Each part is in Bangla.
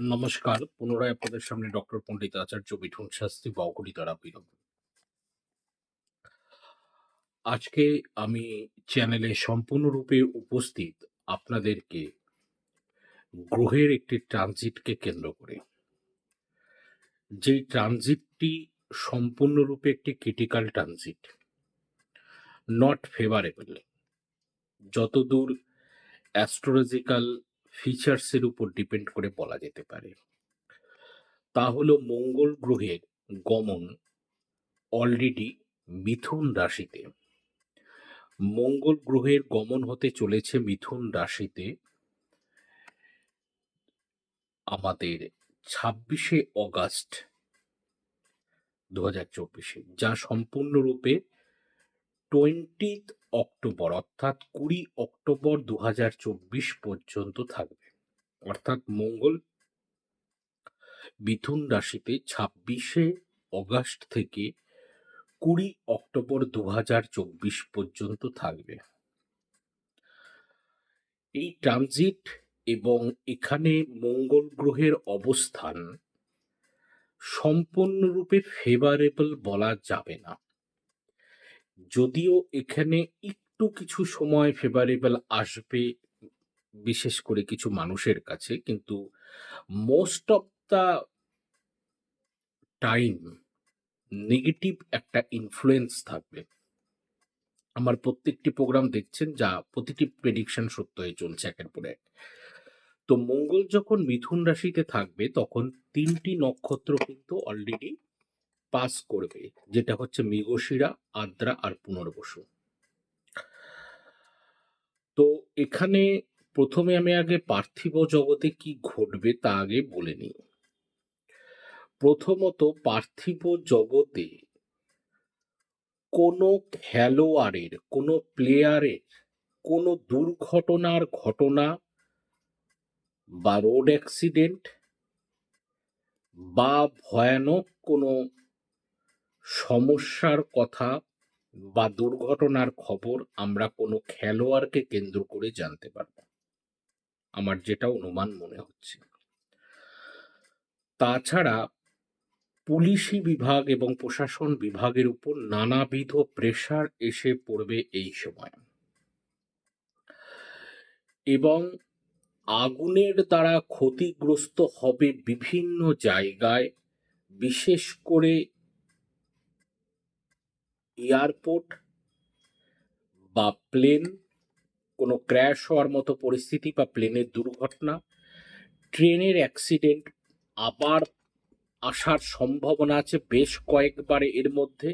নমস্কার। পুনরায় আপনাদের সামনে ডক্টর পণ্ডিত আচার্য মিঠুন শাস্ত্রী বাউকুড়ি দ্বারা আজকে আমি চ্যানেলে সম্পূর্ণরূপে উপস্থিত আপনাদেরকে গ্রহের একটি ট্রানজিটকে কেন্দ্র করে। যেই ট্রানজিটটি সম্পূর্ণরূপে একটি ক্রিটিক্যাল ট্রানজিট নট ফেভারেবল যতদূর অ্যাস্ট্রোলজিক্যাল ফিচার্সের উপর ডিপেন্ড করে বলা যেতে পারে। তা হলো মঙ্গল গ্রহের গমন অলরেডি মিথুন রাশিতে। মঙ্গল গ্রহের গমন হতে চলেছে মিথুন রাশিতে। আমাদের ছাব্বিশে অগাস্ট দু হাজার চব্বিশে, যা সম্পূর্ণরূপে টোয়েন্টিথ অক্টোবর, অর্থাৎ কুড়ি অক্টোবর দু হাজার চব্বিশ পর্যন্ত থাকবে। অর্থাৎ মঙ্গল মিথুন রাশিতে ছাব্বিশে অগাস্ট থেকে কুড়ি অক্টোবর দু হাজার চব্বিশ পর্যন্ত থাকবে। এই ট্রানজিট এবং এখানে মঙ্গল গ্রহের অবস্থান সম্পূর্ণরূপে ফেভারেবল বলা যাবে না। যদিও এখানে একটু কিছু সময় ফেভারেবল আসবে, বিশেষ করে কিছু মানুষের কাছে, কিন্তু most of the time negative একটা ইনফ্লুয়েন্স থাকবে। আমার প্রত্যেকটি প্রোগ্রাম দেখছেন যা প্রতিটি প্রেডিকশন সত্য হয়ে চলছে একের পর এক। তো মঙ্গল যখন মিথুন রাশিতে থাকবে, তখন তিনটি নক্ষত্র কিন্তু অলরেডি পাস করবে, যেটা হচ্ছে মৃগশিরা, আদ্রা আর পুনর্বসু। তো এখানে প্রথমে আমি আগে পার্থিব জগতে কি ঘটবে তা আগে বলে নিই। প্রথমত পার্থিব জগতে কোনো খেলোয়াড়ের, কোনো প্লেয়ারের কোনো দুর্ঘটনার ঘটনা বা রোড অ্যাক্সিডেন্ট বা ভয়ানক কোনো সমস্যার কথা বা দুর্ঘটনার খবর আমরা কোনো খেলোয়াড়কে কেন্দ্র করে জানতে পারব। আমার যেটা অনুমান মনে হচ্ছে। তাছাড়া পুলিশি বিভাগ এবং প্রশাসন বিভাগের উপর নানাবিধ প্রেশার এসে পড়বে এই সময়। এবং আগুনের দ্বারা ক্ষতিগ্রস্ত হবে বিভিন্ন জায়গায়, বিশেষ করে এয়ারপোর্ট বা প্লেন, কোনো ক্র্যাশ হওয়ার মতো পরিস্থিতি বা প্লেনের দুর্ঘটনা, ট্রেনের অ্যাক্সিডেন্ট আবার আসার সম্ভাবনা আছে বেশ কয়েকবার এর মধ্যে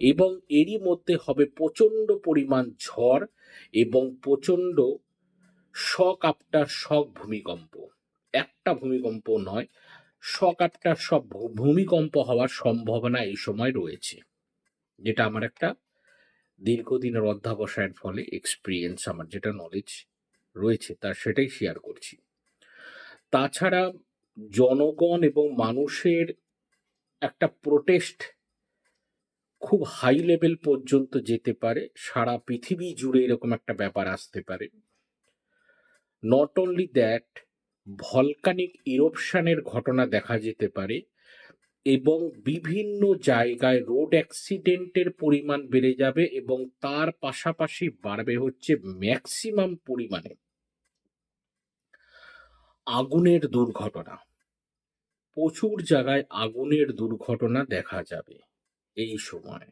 এবং এরই মধ্যে হবে প্রচণ্ড পরিমাণ ঝড় এবং প্রচণ্ড শক আফটার শক ভূমিকম্প। একটা ভূমিকম্প নয় শক আফটার সব ভূমিকম্প হওয়ার সম্ভাবনা এই সময় রয়েছে। যেটা আমার একটা দীর্ঘদিনের অধ্যাবসায়ের ফলে এক্সপিরিয়েন্স আমার যেটা নলেজ রয়েছে তার সেটাই শেয়ার করছি। তাছাড়া জনগণ এবং মানুষের একটা প্রোটেস্ট খুব হাই লেভেল পর্যন্ত যেতে পারে, সারা পৃথিবী জুড়ে এরকম একটা ব্যাপার আসতে পারে। নট অনলি দ্যাট ভলকানিক ইরোপশানের ঘটনা দেখা যেতে পারে এবং বিভিন্ন জায়গায় রোড অ্যাক্সিডেন্টের পরিমাণ বেড়ে যাবে এবং তার পাশাপাশি বাড়বে হচ্ছে ম্যাক্সিমাম পরিমাণে আগুনের দুর্ঘটনা। প্রচুর জায়গায় আগুনের দুর্ঘটনা দেখা যাবে এই সময়।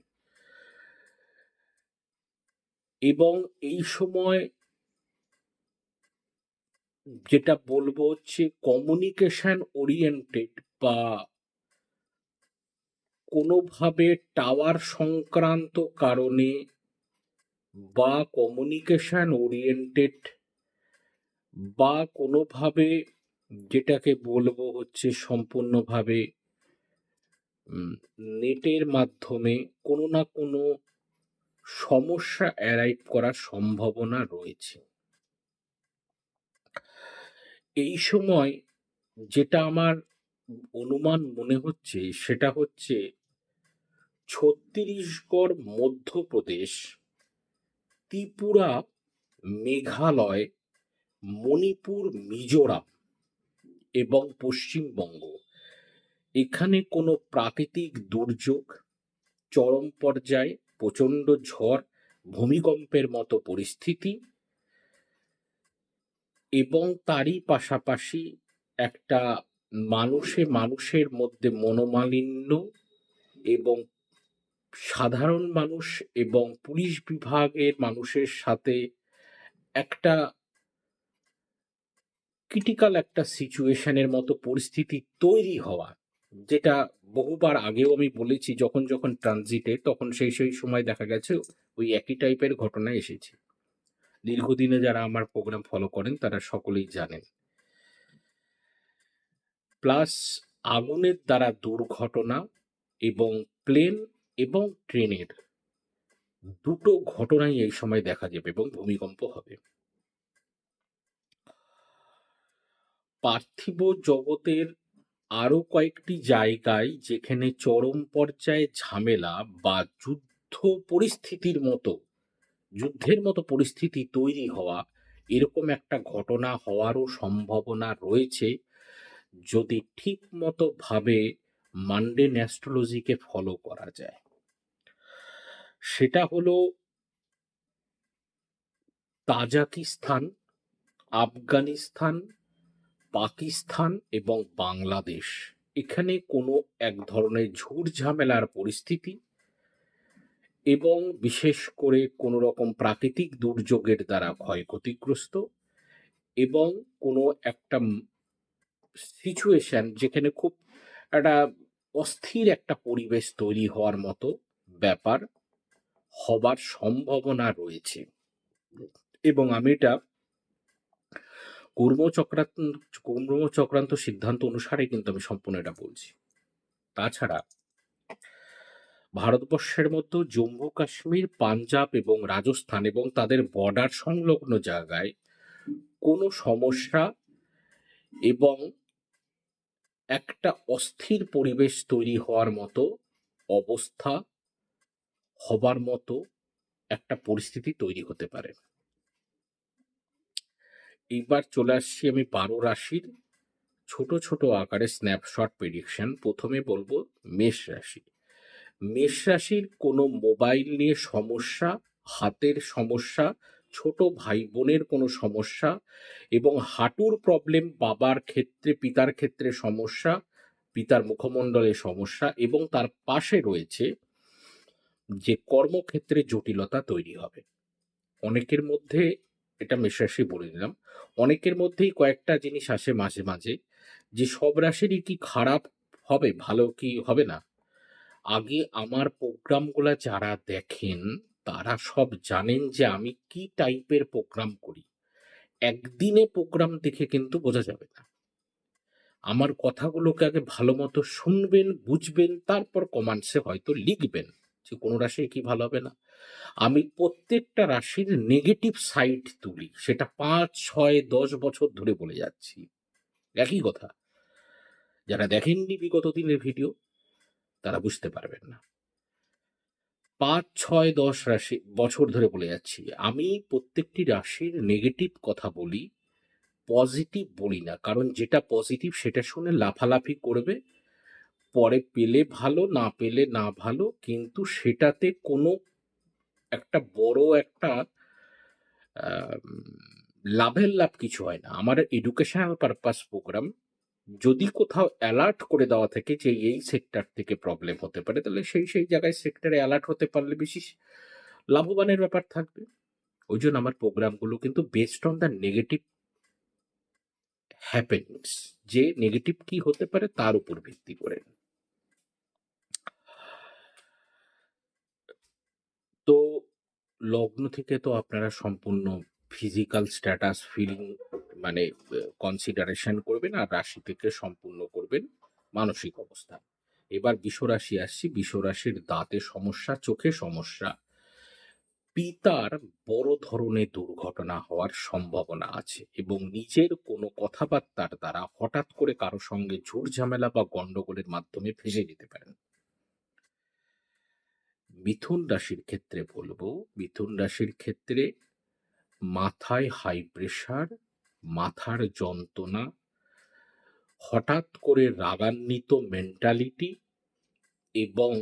এবং এই সময় যেটা বলব হচ্ছে কমিউনিকেশন ওরিয়েন্টেড বা কোনোভাবে টাওয়ার সংক্রান্ত কারণে বা কমিউনিকেশান ওরিয়েন্টেড বা কোনোভাবে যেটাকে বলব হচ্ছে সম্পূর্ণভাবে নেটের মাধ্যমে কোনো না কোনো সমস্যা অ্যারাইভ করার সম্ভাবনা রয়েছে। এই সময় যেটা আমার অনুমান মনে হচ্ছে সেটা হচ্ছে ছত্তিশগড়, মধ্যপ্রদেশ, ত্রিপুরা, মেঘালয়, মণিপুর, মিজোরাম এবং পশ্চিমবঙ্গ। এখানে কোনো প্রাকৃতিক দুর্যোগ, চরম পর্যায়ে প্রচণ্ড ঝড়, ভূমিকম্পের মতো পরিস্থিতি এবং তারই পাশাপাশি একটা মানুষে মানুষের মধ্যে মনোমালিন্য এবং সাধারণ মানুষ এবং পুলিশ বিভাগের মানুষের সাথে একটা ক্রিটিক্যাল একটা সিচুয়েশনের মতো পরিস্থিতি তৈরি হওয়া, যেটা বহুবার আগেও আমি বলেছি, যখন যখন ট্রানজিটে তখন সেই সেই সময় দেখা গেছে, ওই একই টাইপের ঘটনা এসেছে। দীর্ঘদিনে যারা আমার প্রোগ্রাম ফলো করেন, তারা সকলেই জানেন। প্লাস আগুনের দ্বারা দুর্ঘটনা এবং প্লেন এবং ট্রেনের দুটো ঘটনাই এই সময় দেখা যাবে এবং ভূমিকম্প হবে। পার্থিব জগতের আরও কয়েকটি জায়গায় যেখানে চরম পর্যায়ে ঝামেলা বা যুদ্ধ পরিস্থিতির মতো, যুদ্ধের মতো পরিস্থিতি তৈরি হওয়া, এরকম একটা ঘটনা হওয়ারও সম্ভাবনা রয়েছে। যদি ঠিক মতো ভাবে মানডে অ্যাস্ট্রোলজিকে ফলো করা যায়। সেটা হলো তাজাকিস্তান, আফগানিস্তান, পাকিস্তান এবং বাংলাদেশ। এখানে কোনো এক ধরনের ঝুট ঝামেলার পরিস্থিতি এবং বিশেষ করে কোনো রকম প্রাকৃতিক দুর্যোগের দ্বারা ক্ষয়ক্ষতিগ্রস্ত এবং কোনো একটা সিচুয়েশন যেখানে খুব একটা অস্থির একটা পরিবেশ তৈরি হওয়ার মতো ব্যাপার। হবার সম্ভাবনা রয়েছে। এবং আমি এটা কর্মচক্রান্ত কর্মচক্রান্ত সিদ্ধান্ত অনুসারে কিন্তু আমি সম্পূর্ণ এটা বলছি। তাছাড়া ভারতবর্ষের মধ্যে জম্মু কাশ্মীর, পাঞ্জাব এবং রাজস্থান এবং তাদের বর্ডার সংলগ্ন জায়গায় কোনো সমস্যা এবং একটা অস্থির পরিবেশ তৈরি হওয়ার মতো অবস্থা হবার মতো একটা পরিস্থিতি তৈরি হতে পারে। এইবার চলে আসছি আমি বারো রাশির ছোট ছোট আকারে স্ন্যাপশট প্রেডিকশন প্রথমে বলব মেষ রাশি। মেষ রাশির কোনো মোবাইল নিয়ে সমস্যা, হাতের সমস্যা, ছোট ভাই বোনের কোনো সমস্যা এবং হাঁটুর প্রবলেম বাবার ক্ষেত্রে, পিতার ক্ষেত্রে সমস্যা, পিতার মুখমণ্ডলে সমস্যা এবং তার পাশে রয়েছে যে কর্মক্ষেত্রে জটিলতা তৈরি হবে। অনেকের মধ্যে, এটা মেষরাশি বলে দিলাম, অনেকের মধ্যেই কয়েকটা জিনিস আসে মাঝে মাঝে, যে সব রাশিরই কি খারাপ হবে, ভালো কি হবে না? আগে আমার প্রোগ্রামগুলা যারা দেখেন, তারা সব জানেন যে আমি কি টাইপের প্রোগ্রাম করি। একদিনে প্রোগ্রাম দেখে কিন্তু বোঝা যাবে না। আমার কথাগুলোকে আগে ভালো মতো শুনবেন, বুঝবেন, তারপর কমান্ডসে হয়তো লিখবেন। যে কোনো রাশি কি ভালো হবে না। আমি প্রত্যেকটা রাশির নেগেটিভ সাইড তুলি, সেটা পাঁচ, ছয়, দশ বছর ধরে বলে যাচ্ছি। একই কথা। যারা দেখেননি বিগত দিনের ভিডিও, তারা বুঝতে পারবেন না। পাঁচ, ছয়, দশ রাশি বছর ধরে বলে যাচ্ছি। আমি প্রত্যেকটি রাশির নেগেটিভ কথা বলি পজিটিভ বলি না। কারণ যেটা পজিটিভ সেটা শুনে লাফালাফি করবে পরে পেলে ভালো, না পেলে না ভালো, কিন্তু সেটাতে কোনো একটা বড় একটা লাভের লাভ কিছু হয় না। আমার এডুকেশনাল পারপাস প্রোগ্রাম যদি কোথাও অ্যালার্ট করে দেওয়া থাকে যে এই সেক্টর থেকে প্রবলেম হতে পারে, তাহলে সেই সেই জায়গায় সেক্টরে অ্যালার্ট হতে পারলে বেশি লাভবানের ব্যাপার থাকবে। ওই জন্য আমার প্রোগ্রামগুলো কিন্তু based on the negative happenings যে নেগেটিভ কি হতে পারে তার উপর ভিত্তি করে তো লগ্ন থেকে তো আপনারা সম্পূর্ণ ফিজিক্যাল স্ট্যাটাস ফিলিং মানে কনসিডারেশন করবেন আর রাশি থেকে সম্পূর্ণ করবেন মানসিক অবস্থা। এবার বিশ্বরাশি আসছি, বিশ্বরাশির দাঁতে সমস্যা, চোখে সমস্যা। পিতার বড় ধরনের দুর্ঘটনা হওয়ার সম্ভাবনা আছে এবং নিজের কোনো কথাবার্তার দ্বারা হঠাৎ করে কারও সঙ্গে ঝুট ঝামেলা বা গন্ডগোলের মাধ্যমে ফেসে যেতে পারেন। মিথুন রাশির ক্ষেত্রে বলব, মিথুন রাশির ক্ষেত্রে মাথায় হাই প্রেশার মাথার যন্ত্রণা, হঠাৎ করে রাগান্বিত মেন্টালিটি এবং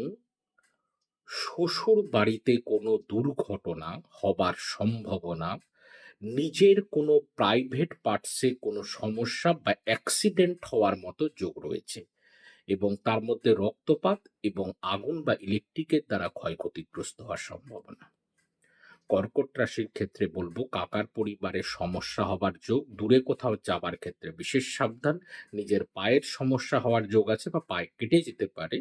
শ্বশুর বাড়িতে কোনো দুর্ঘটনা হবার সম্ভাবনা, নিজের কোনো প্রাইভেট পার্টসে কোনো সমস্যা বা অ্যাক্সিডেন্ট হওয়ার মতো যোগ রয়েছে। এবং তার মধ্যে রক্তপাত এবং আগুন বা ইলেকট্রিকের দ্বারা ক্ষয়ক্ষতিগ্রস্ত হওয়ার সম্ভাবনা। কর্কট রাশির ক্ষেত্রে বলব, কাকার পরিবারের সমস্যা হবার যোগ, দূরে কোথাও যাবার ক্ষেত্রে বিশেষ সাবধান, নিজের পায়ের সমস্যা হওয়ার যোগ আছে বা পায়ে কেটে যেতে পারে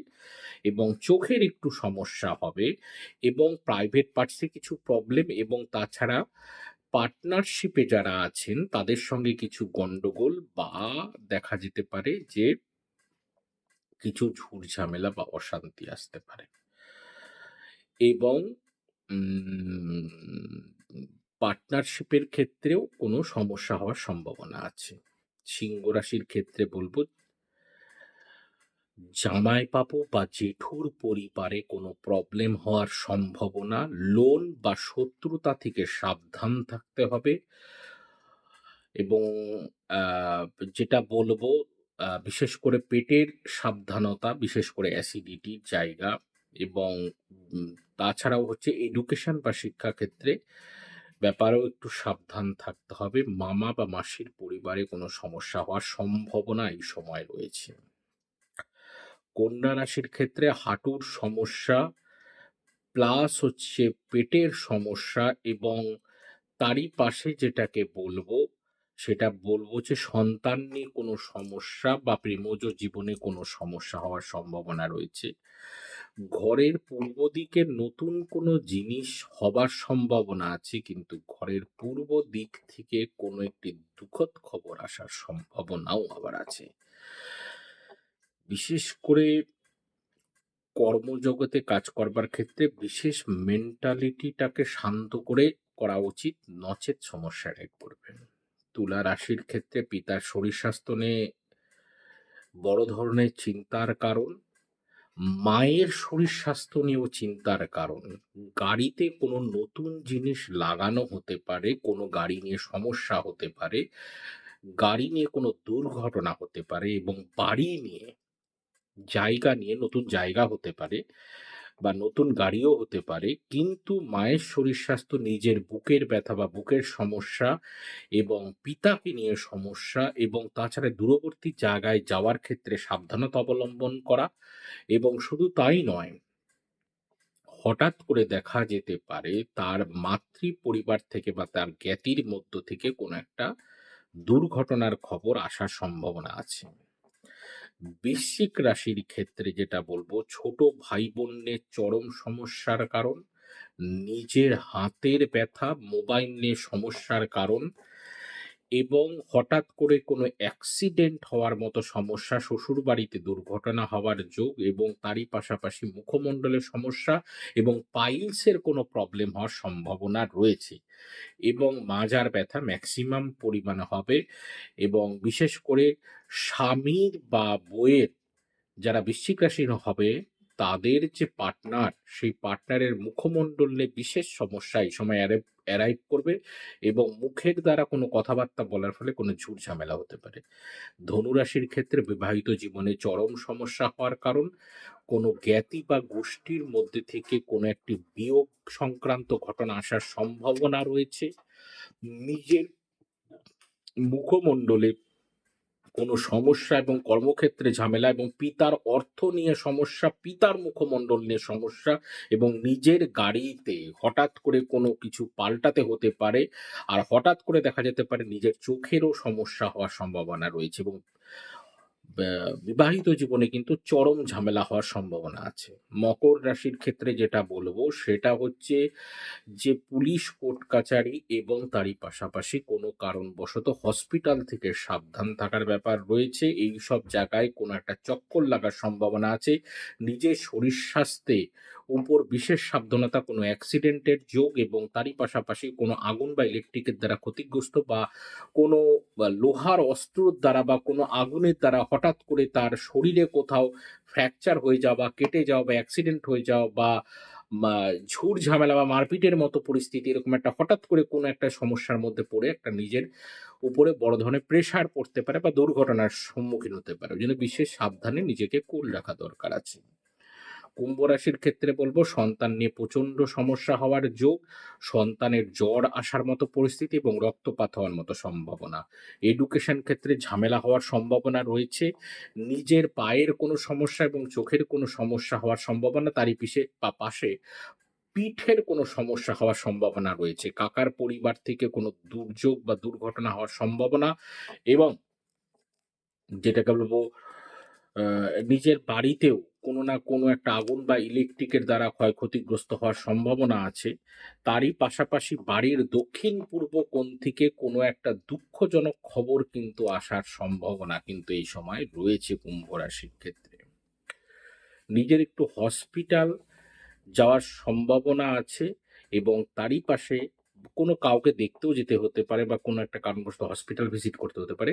এবং চোখের একটু সমস্যা হবে এবং প্রাইভেট পার্টসে কিছু প্রবলেম এবং তাছাড়া পার্টনারশিপে যারা আছেন, তাদের সঙ্গে কিছু গন্ডগোল বা দেখা যেতে পারে যে কিছু ঝুট ঝামেলা বা অশান্তি আসতে পারে। এবং পার্টনারশিপের ক্ষেত্রেও কোনো সমস্যা হওয়ার সম্ভাবনা আছে। সিংহ রাশির ক্ষেত্রে বলব জামাই বাবু বা জেঠুর পরিবারে কোনো প্রবলেম হওয়ার সম্ভাবনা, লোন বা শত্রুতা থেকে সাবধান থাকতে হবে। এবং যেটা বলব বিশেষ করে পেটের সাবধানতা, বিশেষ করে অ্যাসিডিটির জায়গা এবং তাছাড়াও হচ্ছে এডুকেশন বা শিক্ষাক্ষেত্রে ব্যাপারেও একটু সাবধান থাকতে হবে। মামা বা মাসির পরিবারে কোনো সমস্যা হওয়ার সম্ভাবনা এই সময় রয়েছে। কন্যা রাশির ক্ষেত্রে হাঁটুর সমস্যা প্লাস হচ্ছে পেটের সমস্যা এবং তারই পাশে যেটাকে বলব সেটা বলব যে সন্তান নিয়ে কোনো সমস্যা বা প্রেমজ জীবনে কোনো সমস্যা হওয়ার সম্ভাবনা রয়েছে। ঘরের পূর্ব দিকে নতুন কোনো জিনিস হবার সম্ভাবনা আছে, কিন্তু ঘরের পূর্ব দিক থেকে কোনো একটি দুঃখদ খবর আসার সম্ভাবনাও আবার আছে। বিশেষ করে কর্মজগতে কাজ করবার ক্ষেত্রে বিশেষ মেন্টালিটিটাকে শান্ত করে করা উচিত, নচেত সমস্যাটায় পড়বেন। তুলা রাশির ক্ষেত্রে পিতার শরীর স্বাস্থ্য নিয়ে বড় ধরনের চিন্তার কারণ, মায়ের শরীর স্বাস্থ্য নিয়েও চিন্তার কারণ। গাড়িতে কোনো নতুন জিনিস লাগানো হতে পারে, কোনো গাড়ি নিয়ে সমস্যা হতে পারে, গাড়ি নিয়ে কোনো দুর্ঘটনা হতে পারে এবং বাড়ি নিয়ে জায়গা নিয়ে নতুন জায়গা হতে পারে বা নতুন গাড়িও হতে পারে, কিন্তু মায়ের শরীর স্বাস্থ্য, নিজের বুকের ব্যথা বা বুকের সমস্যা এবং পিতাকে নিয়ে সমস্যা এবং তাছাড়া দূরবর্তী জায়গায় যাওয়ার ক্ষেত্রে সাবধানতা অবলম্বন করা এবং শুধু তাই নয়, হঠাৎ করে দেখা যেতে পারে তার মাতৃ পরিবার থেকে বা তার জ্ঞাতির মধ্য থেকে কোনো একটা দুর্ঘটনার খবর আসার সম্ভাবনা আছে। বৃশ্চিক রাশির ক্ষেত্রে যেটা বলব, ছোট ভাই বোনের চরম সমস্যার কারণ, নিজের হাতের ব্যথা, মোবাইল নিয়ে সমস্যার কারণ এবং হঠাৎ করে কোনো অ্যাক্সিডেন্ট হওয়ার মতো সমস্যা শ্বশুর বাড়িতে দুর্ঘটনা হওয়ার যোগ এবং তারই পাশাপাশি মুখমণ্ডলের সমস্যা এবং পাইলসের কোনো প্রবলেম হওয়ার সম্ভাবনা রয়েছে এবং মাজার ব্যথা ম্যাক্সিমাম পরিমাণে হবে এবং বিশেষ করে স্বামীর বা বইয়ের যারা বৃশ্চিক রাশির হবে তাদের যে পার্টনার সেই পার্টনারের মুখমণ্ডলে বিশেষ সমস্যা এই সময় অ্যারাইভ করবে এবং মুখের দ্বারা কোনো কথাবার্তা বলার ফলে কোনো ঝুট ঝামেলা হতে পারে। ধনুরাশির ক্ষেত্রে বিবাহিত জীবনে চরম সমস্যা হওয়ার কারণ, কোনো জ্ঞাতি বা গোষ্ঠীর মধ্যে থেকে কোনো একটি বিয়োগ সংক্রান্ত ঘটনা আসার সম্ভাবনা রয়েছে। নিজের মুখমণ্ডলে কোনো সমস্যা এবং কর্মক্ষেত্রে ঝামেলা এবং পিতার অর্থ নিয়ে সমস্যা, পিতার মুখমণ্ডল নিয়ে সমস্যা এবং নিজের গাড়িতে হঠাৎ করে কোনো কিছু পাল্টাতে হতে পারে আর হঠাৎ করে দেখা যেতে পারে নিজের চোখেরও সমস্যা হওয়ার সম্ভাবনা রয়েছে এবং বিবাহিত জীবনে কিন্তু চরম ঝামেলা হওয়ার সম্ভাবনা আছে। মকর রাশির ক্ষেত্রে যেটা বলব, সেটা হচ্ছে যে পুলিশ, কোর্ট কাচারি এবং তারই পাশাপাশি কোনো কারণবশত হসপিটাল থেকে সাবধান থাকার ব্যাপার রয়েছে। এই সব জায়গায় কোনো একটা চক্কর লাগার সম্ভাবনা আছে। নিজের শরীর স্বাস্থ্যে উপর বিশেষ সাবধানতা, কোনো অ্যাক্সিডেন্টের যোগ এবং তারই পাশাপাশি কোনো আগুন বা ইলেকট্রিকের দ্বারা ক্ষতিগ্রস্ত বা কোনো লোহার অস্ত্রর দ্বারা বা কোনো আগুনের দ্বারা হঠাৎ করে তার শরীরে কোথাও ফ্র্যাকচার হয়ে যাওয়া বা কেটে যাওয়া বা অ্যাক্সিডেন্ট হয়ে যাওয়া বা ঝুট ঝামেলা বা মারপিটের মতো পরিস্থিতি, এরকম একটা হঠাৎ করে কোনো একটা সমস্যার মধ্যে পড়ে একটা নিজের উপরে বড় ধরনের প্রেসার পড়তে পারে বা দুর্ঘটনার সম্মুখীন হতে পারে। ওই জন্য বিশেষ সাবধানে নিজেকে কুল রাখা দরকার আছে। কুম্ভ রাশির ক্ষেত্রে বলব, সন্তান নিয়ে প্রচণ্ড সমস্যা হওয়ার যোগ, সন্তানের জ্বর আসার মতো পরিস্থিতি এবং রক্তপাত হওয়ার মতো সম্ভাবনা। এডুকেশন ক্ষেত্রে ঝামেলা হওয়ার সম্ভাবনা রয়েছে। নিজের পায়ের কোনো সমস্যা এবং চোখের কোনো সমস্যা হওয়ার সম্ভাবনা, তারই পিছে বা পাশে পিঠের কোনো সমস্যা হওয়ার সম্ভাবনা রয়েছে। কাকার পরিবার থেকে কোনো দুর্যোগ বা দুর্ঘটনা হওয়ার সম্ভাবনা এবং যেটাকে বলব নিজের বাড়িতেও কোনো না কোনো একটা আগুন বা ইলেকট্রিকের দ্বারা ক্ষয়ক্ষতিগ্রস্ত হওয়ার সম্ভাবনা আছে। তারই পাশাপাশি বাড়ির দক্ষিণ পূর্ব কোণ থেকে কোনো একটা দুঃখজনক খবর কিন্তু আসার সম্ভাবনা কিন্তু এই সময় রয়েছে কুম্ভ রাশির ক্ষেত্রে। নিজের একটু হসপিটাল যাওয়ার সম্ভাবনা আছে এবং তারই পাশে কোনো কাউকে দেখতেও যেতে হতে পারে বা কোনো একটা কারণবশত হসপিটাল ভিজিট করতে হতে পারে।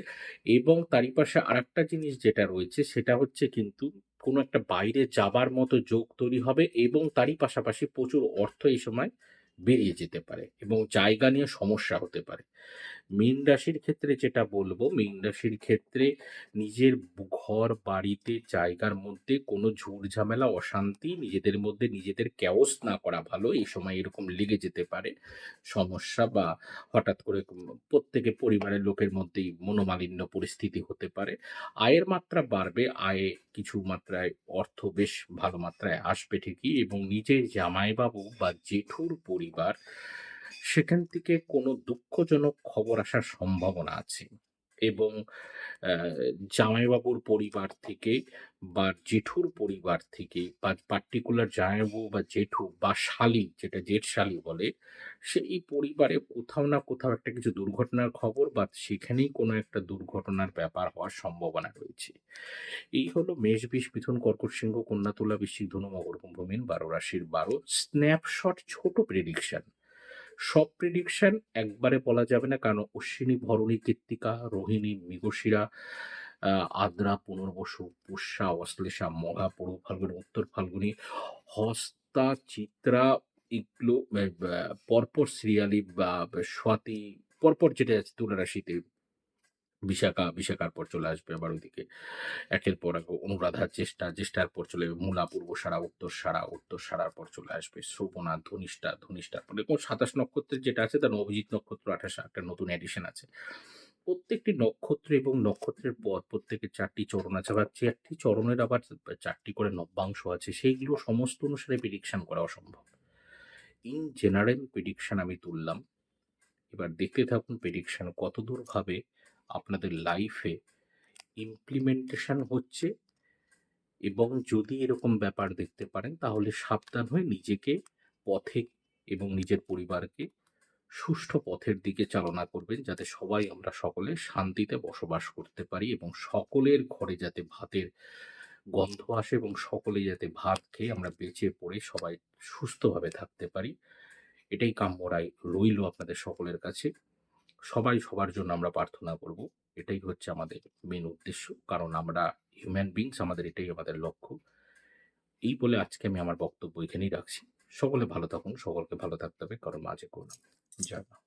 এবং তারই পাশে আরেকটা জিনিস যেটা রয়েছে সেটা হচ্ছে কিন্তু কোনো একটা বাইরে যাবার মতো যোগ তৈরি হবে এবং তারই পাশাপাশি প্রচুর অর্থ এই সময় বেরিয়ে যেতে পারে এবং জায়গা নিয়ে সমস্যা হতে পারে। মীন রাশির ক্ষেত্রে যেটা বলব, মীন রাশির ক্ষেত্রে নিজের ঘর, বাড়িতে, জায়গার মধ্যে কোনো ঝুট ঝামেলা, অশান্তি, নিজেদের মধ্যে নিজেদের ক্যাওস না করা ভালো, এই সময় এরকম লেগে যেতে পারে। সমস্যা বা হঠাৎ করে প্রত্যেকে পরিবারের লোকের মধ্যেই মনোমালিন্য পরিস্থিতি হতে পারে। আয়ের মাত্রা বাড়বে, আয়ে কিছু মাত্রায় অর্থ বেশ ভালো মাত্রায় আসবে ঠিকই এবং নিজের জামাইবাবু বা জেঠুর পরিবার সেখান থেকে কোনো দুঃখজনক খবর আসার সম্ভাবনা আছে। এবং জামাইবাবুর পরিবার থেকে বা জেঠুর পরিবার থেকে বা পার্টিকুলার জামাইবাবু বা জেঠু বা শালি যেটা জেঠ শালি বলে সেই পরিবারে কোথাও না কোথাও একটা কিছু দুর্ঘটনার খবর বা সেখানেই কোনো একটা দুর্ঘটনার ব্যাপার হওয়ার সম্ভাবনা রয়েছে। এই হলো মেষ বিষ মিথুন, কর্কট সিংহ কন্যা তুলা বৃশ্চিক ধনু, মকর কুম্ভ, মীন, বারো রাশির বারো স্ন্যাপশট ছোট প্রেডিকশন সব প্রেডিকশন একবারে বলা যাবে না। কারণ অশ্বিনী, ভরণী, কৃত্তিকা, রোহিণী, মৃগশিরা আদ্রা, পুনর্বসু, পুষ্যা, অশ্লেষা মঘা পড়ু ফাল্গুনি, উত্তর ফাল্গুনী, হস্তা, চিত্রা এগুলো পরপর সিরিয়ালি বা, স্বাতি, পরপর যেটা আছে তুলা রাশিতে বিশাখা, বিশাখার পর চলে আসবে আবার ওইদিকে। একের পর এক অনুরাধার চেষ্টা চেষ্টার পর চলে মূলা, পূর্ব সারা, উত্তর সারা, উত্তর সারার পর চলে আসবে শ্রবণা, ধনিষ্ঠা, ধনিষ্ঠার পর এরকম সাতাশ নক্ষত্রের যেটা আছে তার অভিজিৎ নক্ষত্র আঠাশ একটা নতুন এডিশন আছে। প্রত্যেকটি নক্ষত্র এবং নক্ষত্রের পর প্রত্যেকের চারটি চরণ আছে, আবার চারটি চরণের আবার চারটি করে নব্যাংশ আছে, সেইগুলো সমস্ত অনুসারে প্রেডিকশন করা অসম্ভব। ইন জেনারেল প্রেডিকশন আমি তুললাম। এবার দেখতে থাকুন প্রেডিকশন কতদূর ভাবে আপনাদের লাইফে ইমপ্লিমেন্টেশন হচ্ছে এবং যদি এরকম ব্যাপার দেখতে পারেন, তাহলে সাবধান হয়ে নিজেকে পথে এবং নিজের পরিবারকে সুষ্ঠু পথের দিকে চালনা করবেন, যাতে সবাই আমরা সকলে শান্তিতে বসবাস করতে পারি এবং সকলের ঘরে যাতে ভাতের গন্ধ আসে এবং সকলে যাতে ভাত খেয়ে আমরা বেঁচে পড়ে, সবাই সুস্থভাবে থাকতে পারি। এটাই কাম্যরাই রইল আপনাদের সকলের কাছে। সবাই সবার জন্য আমরা প্রার্থনা করব। এটাই হচ্ছে আমাদের মেন উদ্দেশ্য। কারণ আমরা হিউম্যান বিংস আমাদের এটাই আমাদের লক্ষ্য। এই বলে আজকে আমি আমার বক্তব্য এখানেই রাখছি। সকলে ভালো থাকুন, সকলকে ভালো থাকতে হবে, কারণ মাঝে করুন মা